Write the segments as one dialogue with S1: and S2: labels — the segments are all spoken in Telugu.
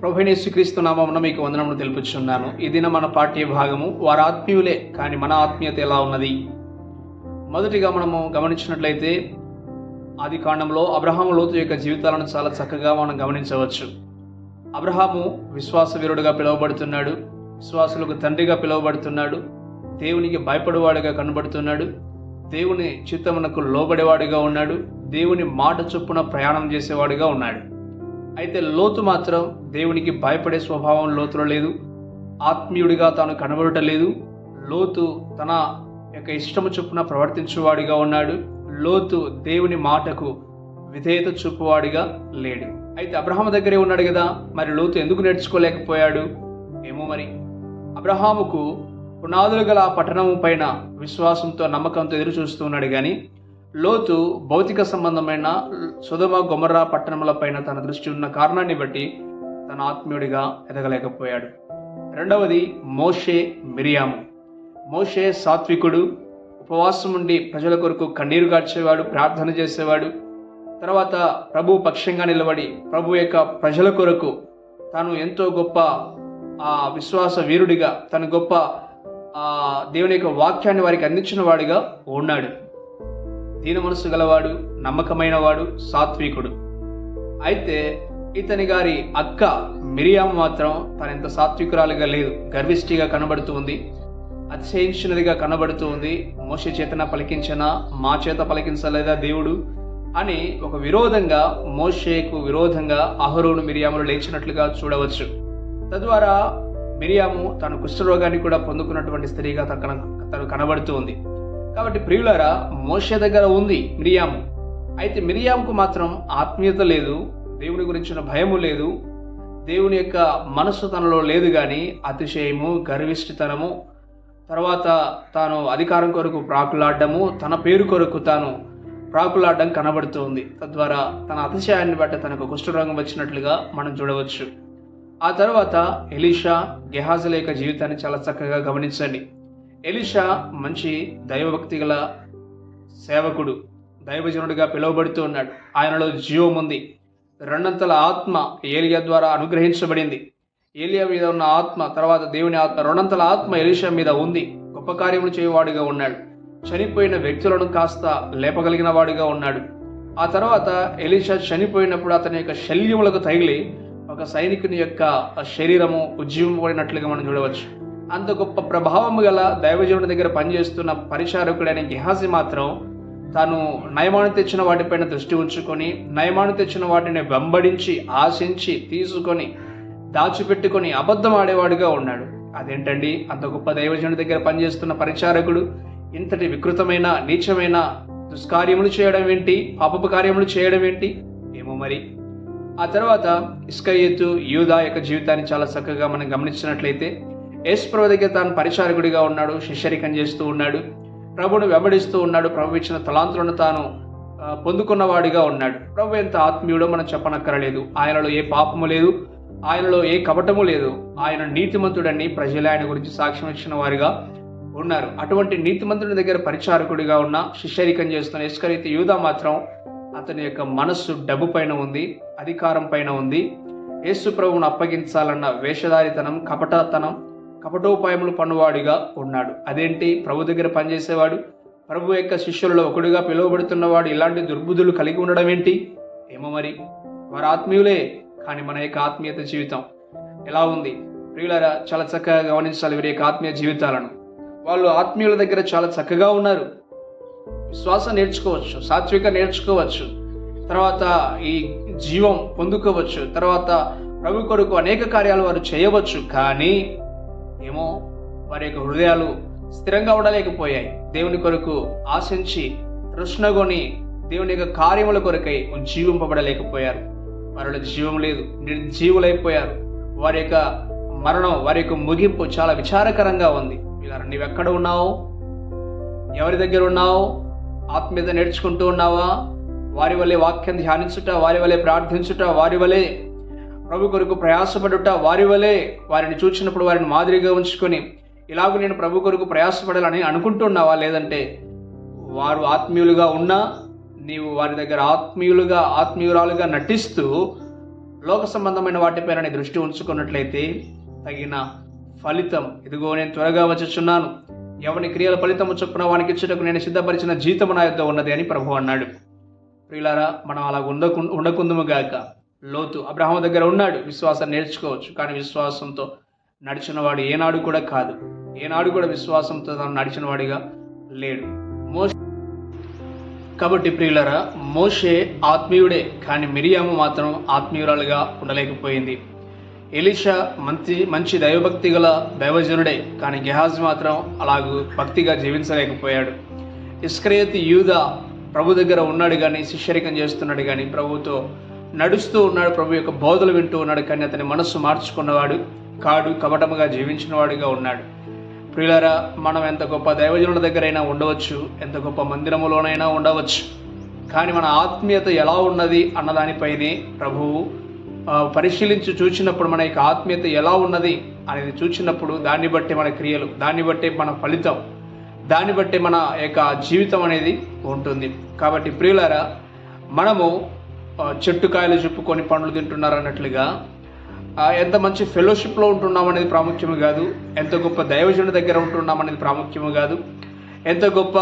S1: ప్రభునేసుక్రీస్తు నామమున మీకు వందనమును తెలుపుచున్నాను. ఈ దిన మన పాఠ్య భాగము వారి ఆత్మీయులే కానీ మన ఆత్మీయత ఎలా ఉన్నది? మొదటిగా మనము గమనించినట్లయితే ఆది కాండంలో అబ్రహాము లోతు యొక్క జీవితాలను చాలా చక్కగా మనం గమనించవచ్చు. అబ్రహాము విశ్వాస వీరుడుగా పిలువబడుతున్నాడు విశ్వాసులకు తండ్రిగా పిలువబడుతున్నాడు దేవునికి భయపడేవాడిగా కనబడుతున్నాడు దేవుని చిత్తమునకు లోబడేవాడిగా ఉన్నాడు దేవుని మాట చొప్పున ప్రయాణం చేసేవాడిగా ఉన్నాడు. అయితే లోతు మాత్రం దేవునికి భయపడే స్వభావం లోతులో లేదు. ఆత్మీయుడిగా తాను కనబడటం లేదు. లోతు తన యొక్క ఇష్టము చొప్పున ప్రవర్తించువాడిగా ఉన్నాడు. లోతు దేవుని మాటకు విధేయత చూపువాడిగా లేడు. అయితే అబ్రహాము దగ్గరే ఉన్నాడు కదా మరి లోతు ఎందుకు నేర్చుకోలేకపోయాడు? ఏమో మరి. అబ్రహాముకు పునాదులు గల ఆ పట్టణము పైన విశ్వాసంతో నమ్మకంతో ఎదురు చూస్తూ ఉన్నాడు కానీ లోతు భౌతిక సంబంధమైన సుధమ గొమర్రా పట్టణముల పైన తన దృష్టి ఉన్న కారణాన్ని బట్టి తన ఆత్మీయుడిగా ఎదగలేకపోయాడు. రెండవది మోషే మిరియాము. మోషే సాత్వికుడు ఉపవాసం ఉండి ప్రజల కొరకు కన్నీరు గార్చేవాడు ప్రార్థన చేసేవాడు. తర్వాత ప్రభు పక్షంగా నిలబడి ప్రభు యొక్క ప్రజల కొరకు తాను ఎంతో గొప్ప ఆ విశ్వాస వీరుడిగా తన గొప్ప ఆ దేవుని యొక్క వాక్యాన్ని వారికి అందించిన వాడిగా ఉన్నాడు. దీన మనసు గలవాడు నమ్మకమైన వాడు సాత్వికుడు. అయితే ఇతని గారి అక్క మిరియాము మాత్రం తన ఎంత సాత్వికురాలుగా లేదు గర్విష్టిగా కనబడుతూ ఉంది. అతిశయించినదిగా కనబడుతూ ఉంది. మోష చేతన పలికించనా మా చేత పలికించలేదా దేవుడు? అని ఒక విరోధంగా మోషేకు విరోధంగా అహరోను మిరియాములు లేచినట్లుగా చూడవచ్చు. తద్వారా మిరియాము తన కుష్ఠరోగాన్ని కూడా పొందుకున్నటువంటి స్త్రీగా తన తను కనబడుతూ ఉంది. కాబట్టి ప్రియులరా మోషే దగ్గర ఉంది మిరియాము. అయితే మిరియాముకు మాత్రం ఆత్మీయత లేదు దేవుని గురించిన భయము లేదు దేవుని యొక్క మనస్సు తనలో లేదు కానీ అతిశయము గర్విష్ఠితనము తర్వాత తాను అధికారం కొరకు ప్రాకులాడము తన పేరు కొరకు తాను ప్రాకులాడడం కనబడుతోంది. తద్వారా తన అతిశయాన్ని బట్టి తనకు కుష్ఠరోగం వచ్చినట్లుగా మనం చూడవచ్చు. ఆ తర్వాత ఎలీషా గెహాజల యొక్క జీవితాన్ని చాలా చక్కగా గమనించండి. ఎలిషా మంచి దైవభక్తి గల సేవకుడు దైవజనుడిగా పిలువబడుతూ ఉన్నాడు. ఆయనలో జీవం ఉంది. రెండంతల ఆత్మ ఏలియా ద్వారా అనుగ్రహించబడింది. ఏలియా మీద ఉన్న ఆత్మ తర్వాత దేవుని ఆత్మ రెండంతల ఆత్మ ఎలిషా మీద ఉంది. గొప్ప కార్యములు చేయవాడిగా ఉన్నాడు. చనిపోయిన వ్యక్తులను కాస్త లేపగలిగిన వాడిగా ఉన్నాడు. ఆ తర్వాత ఎలిషా చనిపోయినప్పుడు అతని యొక్క శల్యములకు తగిలి ఒక సైనికుని యొక్క శరీరము ఉజ్జీవపడినట్లుగా మనం చూడవచ్చు. అంత గొప్ప ప్రభావము గల దైవజనుడి దగ్గర పనిచేస్తున్న పరిచారకుడైన గిహాసి మాత్రం తాను నయమాను తెచ్చిన వాటిపైన దృష్టి ఉంచుకొని నయమాను తెచ్చిన వాటిని వెంబడించి ఆశించి తీసుకొని దాచిపెట్టుకొని అబద్ధం ఆడేవాడుగా ఉన్నాడు. అదేంటండి? అంత గొప్ప దైవజనుడి దగ్గర పనిచేస్తున్న పరిచారకుడు ఇంతటి వికృతమైన నీచమైన దుష్కార్యములు చేయడం ఏంటి? పాపపు కార్యములు చేయడం ఏంటి? ఏమో మరి. ఆ తర్వాత ఇస్కయ్యతు యూదా యొక్క జీవితాన్ని చాలా చక్కగా మనం గమనించినట్లయితే యేసుప్రభు దగ్గర తాను పరిచారకుడిగా ఉన్నాడు శిష్యరికం చేస్తూ ఉన్నాడు. ప్రభుని వెంబడిస్తూ ఉన్నాడు ప్రభు ఇచ్చిన తలాంతులను తాను పొందుకున్నవాడిగా ఉన్నాడు. ప్రభు ఎంత ఆత్మీయుడో మనం చెప్పనక్కరలేదు. ఆయనలో ఏ పాపము లేదు ఆయనలో ఏ కపటము లేదు. ఆయన నీతిమంతుడని ప్రజలు ఆయన గురించి సాక్ష్యం ఇచ్చిన వారిగా ఉన్నారు. అటువంటి నీతిమంతుడి దగ్గర పరిచారకుడిగా ఉన్న శిష్యరికం చేస్తున్న ఇస్కరీతి యూదా మాత్రం అతని యొక్క మనస్సు డబ్బు పైన ఉంది అధికారం పైన ఉంది. యేసు ప్రభువును అప్పగించాలన్న వేషధారితనం కపటతనం కపటోపాయములు పన్నువాడిగా ఉన్నాడు అదేంటి? ప్రభు దగ్గర పనిచేసేవాడు? ప్రభు యొక్క శిష్యులలో ఒకడుగా పిలువబడుతున్నవాడు ఇలాంటి దుర్బుద్ధులు కలిగి ఉండడం ఏంటి? ఏమో మరి. వారు ఆత్మీయులే కానీ మన యొక్క ఆత్మీయత జీవితం ఎలా ఉంది? ప్రియులరా చాలా చక్కగా గమనించాలి వీరి యొక్క ఆత్మీయ జీవితాలను. వాళ్ళు ఆత్మీయుల దగ్గర చాలా చక్కగా ఉన్నారు. విశ్వాసం నేర్చుకోవచ్చు సాత్విక నేర్చుకోవచ్చు. తర్వాత ఈ జీవం పొందుకోవచ్చు. తర్వాత ప్రభు కొరకు అనేక కార్యాలు వారు చేయవచ్చు. కానీ ఏమో వారి యొక్క హృదయాలు స్థిరంగా ఉండలేకపోయాయి. దేవుని కొరకు ఆశించి తృష్ణగొని దేవుని యొక్క కార్యముల కొరకై జీవింపబడలేకపోయారు. వారిలో జీవం లేదు నిర్జీవులైపోయారు. వారి యొక్క మరణం వారి యొక్క ముగింపు చాలా విచారకరంగా ఉంది. ఇలా నీవెక్కడ ఉన్నావు? ఎవరి దగ్గర ఉన్నావు? ఆత్మీయత నేర్చుకుంటూ ఉన్నావా? వారి వల్లే వాక్యం ధ్యానించుట వారి వల్లే ప్రార్థించుట వారి వల్లే ప్రభు కొరకు ప్రయాసపడుట వారి వలె వారిని చూసినప్పుడు వారిని మాదిరిగా ఉంచుకొని ఇలాగ నేను ప్రభు కొరకు ప్రయాసపడాలని అనుకుంటున్నావా? లేదంటే వారు ఆత్మీయులుగా ఉన్నా నీవు వారి దగ్గర ఆత్మీయులుగా ఆత్మీయురాలుగా నటిస్తూ లోక సంబంధమైన వాటిపైన నీ దృష్టి ఉంచుకున్నట్లయితే తగిన ఫలితం. ఇదిగో నేను త్వరగా వచ్చుచున్నాను. ఎవని క్రియల ఫలితము చొప్పున వానికి ఇచ్చుటకు నేను సిద్ధపరిచిన జీతము నా యొద్ద ఉన్నది అని ప్రభు అన్నాడు. ప్రియులారా మనం అలా ఉండకు ఉండకుందుము గాక. లోతు. అబ్రహం దగ్గర ఉన్నాడు. విశ్వాసం నేర్చుకోవచ్చు. కానీ విశ్వాసంతో నడిచినవాడు ఏనాడు కూడా కాదు. ఏనాడు కూడా విశ్వాసంతో తాను నడిచినవాడిగా లేడు. మోషే కాబట్టి ప్రియులరా మోషే ఆత్మీయుడే కానీ మిరియాము మాత్రం ఆత్మీయురాలుగా ఉండలేకపోయింది. ఎలిషా మంచి మంచి దైవభక్తి గల దైవజనుడే కానీ గెహాజ్ మాత్రం అలాగూ భక్తిగా జీవించలేకపోయాడు. ఇస్క్రయతి యూద ప్రభు దగ్గర ఉన్నాడు కానీ శిష్యరికం చేస్తున్నాడు కానీ ప్రభుతో నడుస్తూ ఉన్నాడు ప్రభు యొక్క బోధలు వింటూ ఉన్నాడు. కానీ అతని మనస్సు మార్చుకున్నవాడు కాడు కపటముగా జీవించినవాడిగా ఉన్నాడు. ప్రియులారా మనం ఎంత గొప్ప దైవజనుల దగ్గరైనా ఉండవచ్చు ఎంత గొప్ప మందిరములోనైనా ఉండవచ్చు. కానీ మన ఆత్మీయత ఎలా ఉన్నది అన్నదానిపైనే ప్రభువు పరిశీలించి చూచినప్పుడు మన యొక్క ఆత్మీయత ఎలా ఉన్నది అనేది చూచినప్పుడు దాన్ని బట్టి మన క్రియలు దాన్ని బట్టి మన ఫలితం దాన్ని బట్టి మన యొక్క జీవితం అనేది ఉంటుంది. కాబట్టి ప్రియులారా మనము చెట్టు కాయలు చెప్పుకొని పండ్లు తింటున్నారు అన్నట్లుగా. ఎంత మంచి ఫెలోషిప్లో ఉంటున్నాం అనేది ప్రాముఖ్యము కాదు. ఎంత గొప్ప దైవజనుడి దగ్గర ఉంటున్నాం అనేది ప్రాముఖ్యము కాదు. ఎంత గొప్ప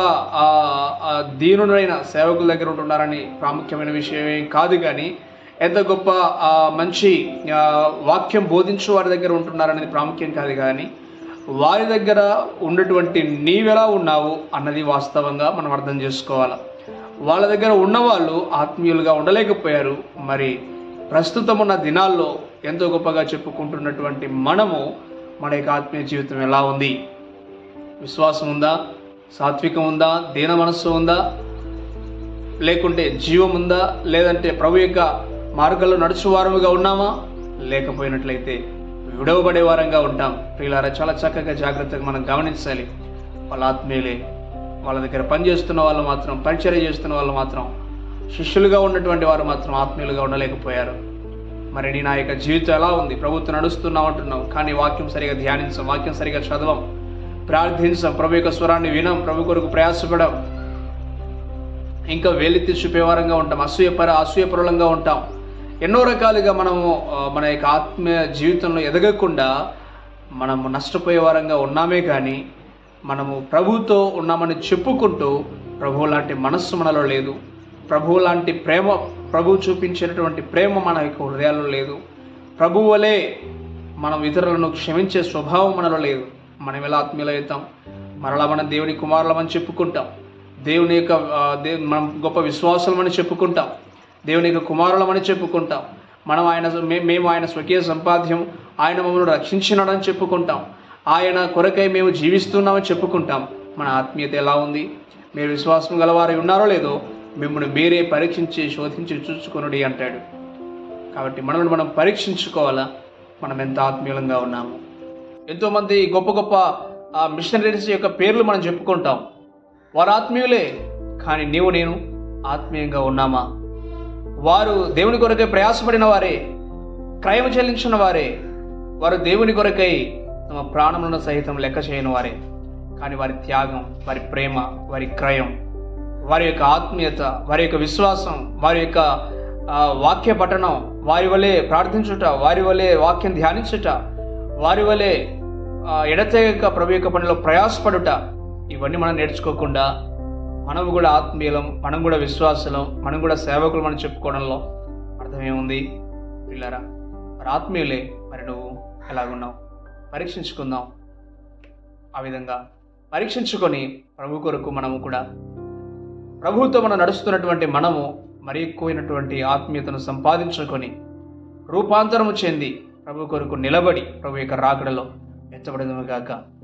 S1: దీనుడైన సేవకుల దగ్గర ఉంటున్నారని ప్రాముఖ్యమైన విషయం ఏం కాదు కానీ ఎంత గొప్ప మంచి వాక్యం బోధించు వారి దగ్గర ఉంటున్నారనేది ప్రాముఖ్యం కాదు కానీ వారి దగ్గర ఉన్నటువంటి నీవెలా ఉన్నావు అన్నది వాస్తవంగా మనం అర్థం చేసుకోవాలి. వాళ్ళ దగ్గర ఉన్నవాళ్ళు ఆత్మీయులుగా ఉండలేకపోయారు. మరి ప్రస్తుతం ఉన్న దినాల్లో ఎంతో గొప్పగా చెప్పుకుంటున్నటువంటి మనము మన యొక్క ఆత్మీయ జీవితం ఎలా ఉంది? విశ్వాసం ఉందా? సాత్వికం ఉందా? దీన మనస్సు ఉందా? లేకుంటే జీవం ఉందా? లేదంటే ప్రభు యొక్క మార్గంలో నడుచువారముగా ఉన్నామా? లేకపోయినట్లయితే విడవబడే వారంగా ఉంటాం. ప్రియులారా చాలా చక్కగా జాగ్రత్తగా మనం గమనించాలి. వాళ్ళ ఆత్మీయులే వాళ్ళ దగ్గర పనిచేస్తున్న వాళ్ళు మాత్రం పరిచర్య చేస్తున్న వాళ్ళు మాత్రం శిష్యులుగా ఉన్నటువంటి వారు మాత్రం ఆత్మీయులుగా ఉండలేకపోయారు. మరి నీ నా యొక్క జీవితం ఎలా ఉంది? ప్రభుత్వం నడుస్తున్నావు అంటున్నాం కానీ వాక్యం సరిగా ధ్యానించం వాక్యం సరిగా చదవం. ప్రార్థించం ప్రభు యొక్క స్వరాన్ని వినం ప్రభు కొరకు ప్రయాసపడం. ఇంకా వేలెత్తి చూపేవారంగా ఉంటాం అసూయపర అసూయపరులంగా ఉంటాం. ఎన్నో రకాలుగా మనము మన యొక్క ఆత్మీయ జీవితంలో ఎదగకుండా మనము నష్టపోయే వారంగా ఉన్నామే కానీ మనము ప్రభువుతో ఉన్నామని చెప్పుకుంటూ ప్రభువు లాంటి మనస్సు మనలో లేదు. ప్రభువు లాంటి ప్రేమ ప్రభు చూపించినటువంటి ప్రేమ మన యొక్క హృదయాల్లో లేదు. ప్రభు వలె మనం ఇతరులను క్షమించే స్వభావం మనలో లేదు. మనం ఎలా ఆత్మీయులవుతాం మరలా మనం దేవుని కుమారులమని చెప్పుకుంటాం. దేవుని యొక్క మనం గొప్ప విశ్వాసులమని చెప్పుకుంటాం. దేవుని యొక్క కుమారులమని చెప్పుకుంటాం. మనం ఆయన మేము ఆయన స్వకీయ సంపాద్యం ఆయన మమ్మల్ని రక్షించినాడని చెప్పుకుంటాం. ఆయన కొరకై మేము జీవిస్తున్నామని చెప్పుకుంటాం. మన ఆత్మీయత ఎలా ఉంది? మీరు విశ్వాసం గలవారు ఉన్నారో లేదో మిమ్మల్ని మీరే పరీక్షించి శోధించి చూసుకొనుడి అంటాడు. కాబట్టి మనల్ని మనం పరీక్షించుకోవాలా? మనం ఎంత ఆత్మీయులంగా ఉన్నాము? ఎంతోమంది గొప్ప గొప్ప మిషనరీస్ యొక్క పేర్లు మనం చెప్పుకుంటాం. వారు ఆత్మీయులే కానీ నీవు నేను ఆత్మీయంగా ఉన్నామా? వారు దేవుని కొరకై ప్రయాసపడిన వారే క్రయం చెల్లించిన వారే వారు దేవుని కొరకై తమ ప్రాణములను సహితం లెక్క చేయని వారే. కానీ వారి త్యాగం వారి ప్రేమ వారి క్రయం వారి యొక్క ఆత్మీయత వారి యొక్క విశ్వాసం వారి యొక్క వాక్య పఠనం వారి వలె ప్రార్థించుట వారి వలె వాక్యం ధ్యానించుట వారి వలె ఎడతెగక ప్రభు యొక్క పనిలో ప్రయాసపడుట ఇవన్నీ మనం నేర్చుకోకుండా మనం కూడా ఆత్మీయులం మనం కూడా విశ్వాసులం మనం కూడా సేవకులు మనం చెప్పుకోవడంలో అర్థమేముంది? పిల్లరా మరి ఆత్మీయులే మరి నువ్వు ఎలాగున్నావు? పరీక్షించుకుందాం. ఆ విధంగా పరీక్షించుకొని ప్రభు కొరకు మనము కూడా ప్రభువుతో మనం నడుస్తున్నటువంటి మనము మరి ఎక్కువైనటువంటి ఆత్మీయతను సంపాదించుకొని రూపాంతరము చెంది ప్రభు కొరకు నిలబడి ప్రభు యొక్క రాకడలో ఎత్తబడదుము గాక.